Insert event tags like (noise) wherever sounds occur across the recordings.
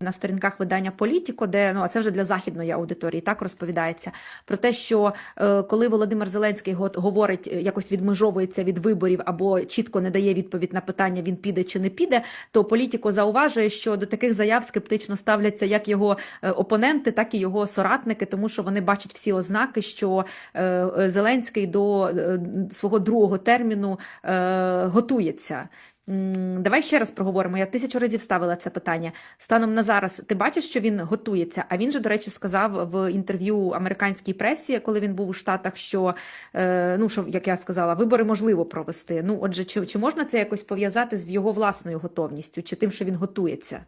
на сторінках видання Політіко, де ну а це вже для західної аудиторії так розповідається про те, що е, коли Володимир Зеленський го- говорить, е, якось відмежовується від виборів або чітко не дає відповідь на питання, він піде чи не піде, то Політіко зауважує, що до таких заяв скептично ставляться як його е, опоненти, так і його соратники, тому що вони бачать всі ознаки, що Зеленський до свого другого терміну готується. Давай ще раз проговоримо. Я тисячу разів ставила це питання. Станом на зараз, ти бачиш, що він готується? А він же, до речі, сказав в інтерв'ю американській пресі, коли він був у Штатах, що е, ну що як я сказала, вибори можливо провести. Ну, отже, чи, чи можна це якось пов'язати з його власною готовністю, чи тим, що він готується?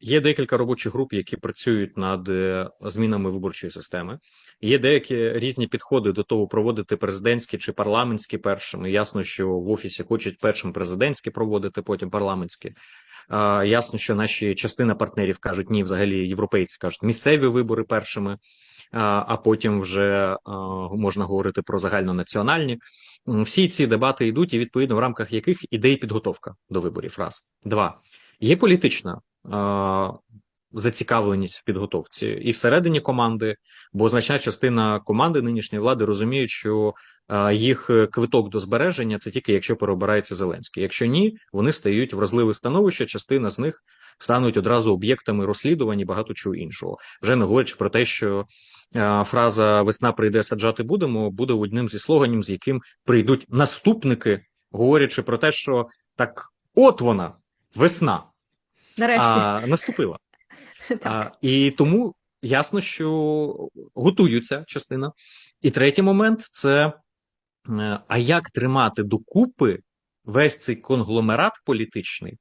Є декілька робочих груп, які працюють над е, змінами виборчої системи. Є деякі різні підходи до того, проводити президентські чи парламентські першими. Ясно, що в офісі хочуть першим президентські проводити, потім парламентські. Ясно, що наші частина партнерів кажуть, ні, взагалі європейці кажуть, місцеві вибори першими, а потім вже можна говорити про загальнонаціональні. Всі ці дебати йдуть, і відповідно в рамках яких іде підготовка до виборів. Раз два є політична зацікавленість в підготовці і всередині команди, бо значна частина команди нинішньої влади розуміють, що е, їх квиток до збереження це тільки якщо переобирається Зеленський. Якщо ні, вони стають вразливе становище. Частина з них стануть одразу об'єктами розслідувань і багато чого іншого. Вже не говорячи про те, що е, фраза Весна прийде, саджати будемо буде одним зі слоганів, з яким прийдуть наступники, говорячи про те, що так, от вона, весна Нарешті а, наступила. (laughs) так. А, і тому ясно, що готуються частина. І третій момент це е, а як тримати докупи весь цей конгломерат політичний,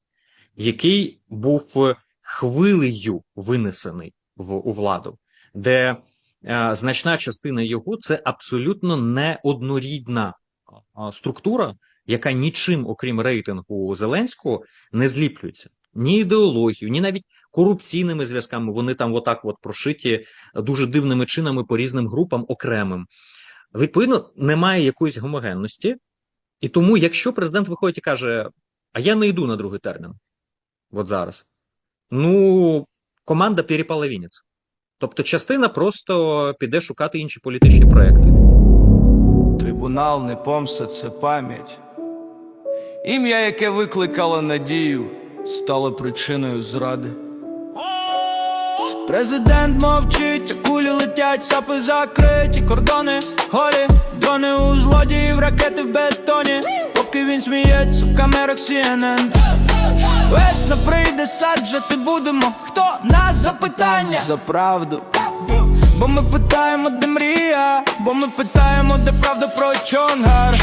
який був хвилею винесений в, у владу, де е, значна частина його це абсолютно неоднорідна структура, яка нічим, окрім рейтингу Зеленського, не зліплюється. Ні ідеологію, ні навіть корупційними зв'язками. Вони там отак от прошиті дуже дивними чинами по різним групам окремим. Відповідно, немає якоїсь гомогенності, і тому, якщо президент виходить і каже: А я не йду на другий термін, от зараз, ну, команда переполовиниться. Тобто, частина просто піде шукати інші політичні проекти. Трибунал не помста, це пам'ять. Ім'я, яке викликало надію, стало причиною зради. Президент мовчить, а кулі летять, сапи закриті, кордони голі, дрони у злодіїв, ракети в бетоні, поки він сміється в камерах CNN. Весна прийде, саджати будемо. Хто нас запитання? За правду. Бо ми питаємо, де мрія, бо ми питаємо, де правда про Чонгар.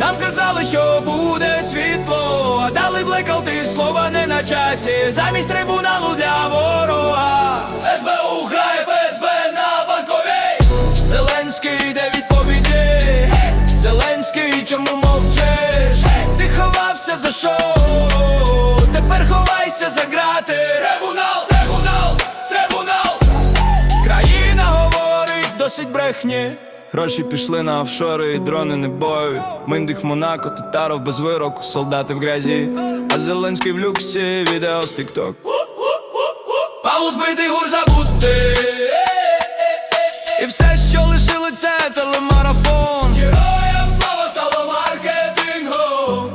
Нам казали, що буде світло, часі. Замість трибуналу для ворога. СБУ грає ФСБ на банковій. Зеленський йде відповіді. Зеленський, чому мовчиш? Ти ховався за шоу, тепер ховайся за грати. Трибунал, трибунал, трибунал. Країна говорить досить брехні. Гроші пішли на офшори, і дрони не бойові. Миндих в Монако, татаров без вироку, солдати в грязі. А Зеленський в люксі, відео з тік-ток. Збитий гур забути. І все, що лишили, це телемарафон. Героям слава стало маркетингом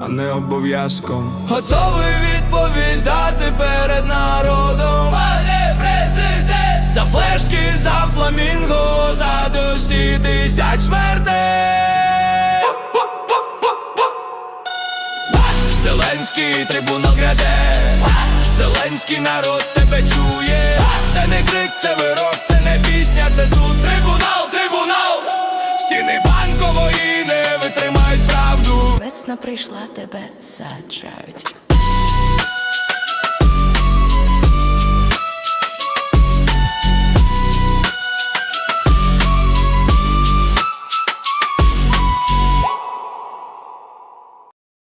а не обов'язком. Готовий За флешки, за фламінго, за досі тисяч смертей. Зеленський трибунал гряде. Зеленський народ тебе чує. Це не крик, це вирок, це не пісня, це суд. Трибунал, трибунал. Стіни банкової не витримають правду. Весна прийшла, тебе саджають.